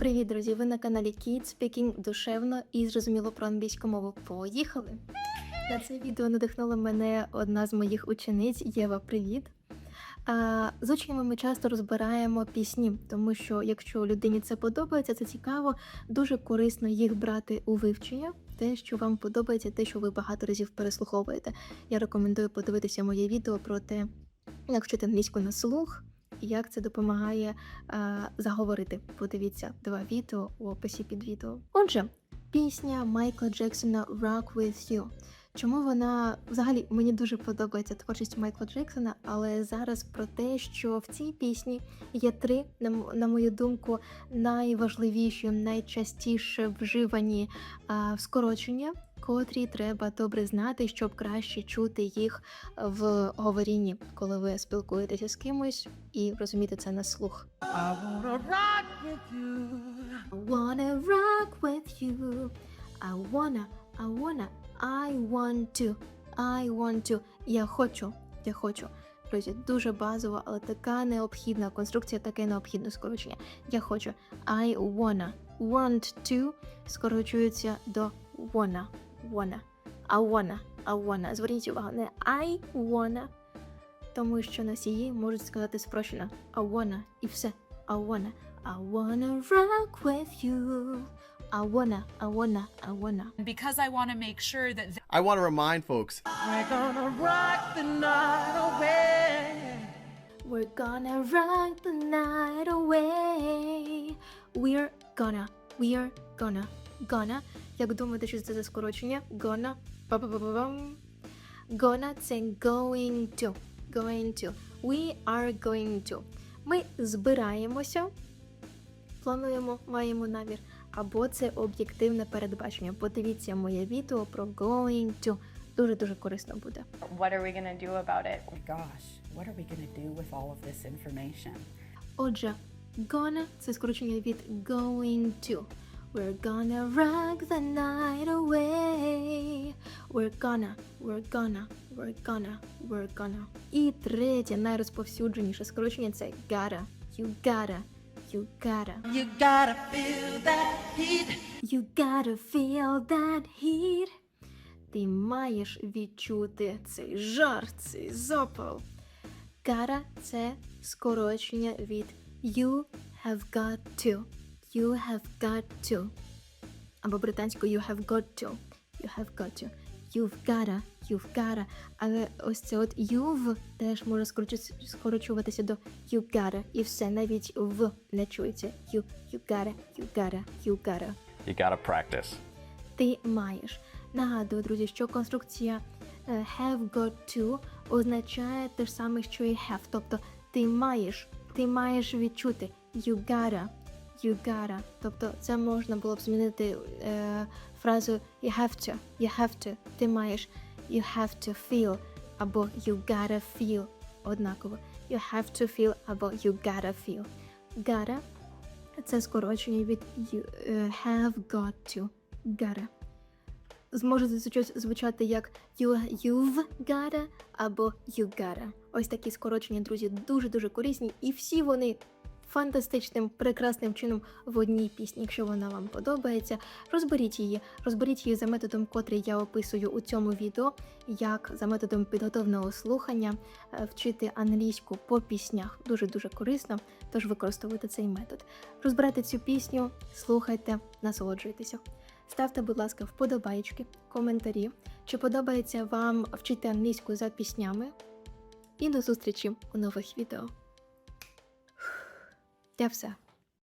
Привіт, друзі! Ви на каналі Kids Speaking душевно і зрозуміло про англійську мову. Поїхали! На це відео надихнула мене одна з моїх учениць Єва. Привіт! З учнями ми часто розбираємо пісні, тому що якщо людині це подобається, це цікаво, дуже корисно їх брати у вивчення. Те, що вам подобається, те, що ви багато разів переслуховуєте. Я рекомендую подивитися моє відео про те, як вчити англійську на слух як це допомагає а, заговорити. Подивіться два відео у описі під відео. Отже, пісня Майкла Джексона Rock With You. Чому вона взагалі мені дуже подобається творчість Майкла Джексона, але зараз про те, що в цій пісні є три, на, мою думку, найважливіші, найчастіше вживані а, скорочення, котрі треба добре знати, щоб краще чути їх в говорінні, коли ви спілкуєтеся з кимось і розуміти це на слух. I wanna rock with you. I wanna rock with you. I wanna, I wanna, I want to, I want to. Я хочу, я хочу. Друзі, дуже базова, але така необхідна конструкція, таке необхідне скорочення. Я хочу. I wanna. Want to скорочується до wanna. Wanna. I wanna. I wanna. Зверніть увагу, не I wanna, тому що носії можуть сказати спрощено I wanna і все. I wanna. I wanna rock with you. I wanna, I wanna, I wanna. And because I want to make sure that I want to remind folks We're gonna rock the night away. We're gonna rock the night away. We're gonna, we're gonna, gonna. Як думаєте, що це за скорочення? Gonna. Па-па-па-па-пам. Gonna це going to. Going to. We are going to. Ми збираємося, плануємо, маємо намір. Або це об'єктивне передбачення. Подивіться моє відео про going to. Дуже-дуже корисно буде. What are we going to do about it? Oh Gosh, what are we to do with all of this information? Отже, gonna це скорочення від going to. We're gonna rock the night away. We're gonna, we're gonna, we're gonna, we're gonna. І третє, найрозповсюдженіше скорочення це gotta. You gotta, you gotta. You gotta feel that heat. You gotta feel that heat. Ти маєш відчути цей жар, цей запал. Gotta – це скорочення від you have got to. You have got to. Або британською you have got to. You have got to. You've gotta, you've gotta. Але ось це от you've теж може скорочу- скорочуватися до you gotta. І все, навіть в не чується. You, you gotta, you gotta, you gotta. You gotta practice. Ти маєш. Нагадую, друзі, що конструкція е, have got to означає те ж саме, що і have. Тобто ти маєш, ти маєш відчути you gotta, you gotta. Тобто це можна було б змінити е, фразу you have to, you have to. Ти маєш you have to feel або you gotta feel однаково. You have to feel або you gotta feel. Gotta це скорочення від you, е, have got to. Gotta. Зможе звучати- як you, you've gotta або you gotta. Ось такі скорочення, друзі, дуже-дуже корисні, і всі вони фантастичним, прекрасним чином в одній пісні. Якщо вона вам подобається, розберіть її, розберіть її за методом, котрий я описую у цьому відео, як за методом підготовленого слухання е, вчити англійську по піснях. Дуже-дуже корисно, тож використовуйте цей метод. Розбирайте цю пісню, слухайте, насолоджуйтеся. Ставте, будь ласка, вподобайки, коментарі, чи подобається вам вчити англійську за піснями. І до зустрічі у нових відео. Це все.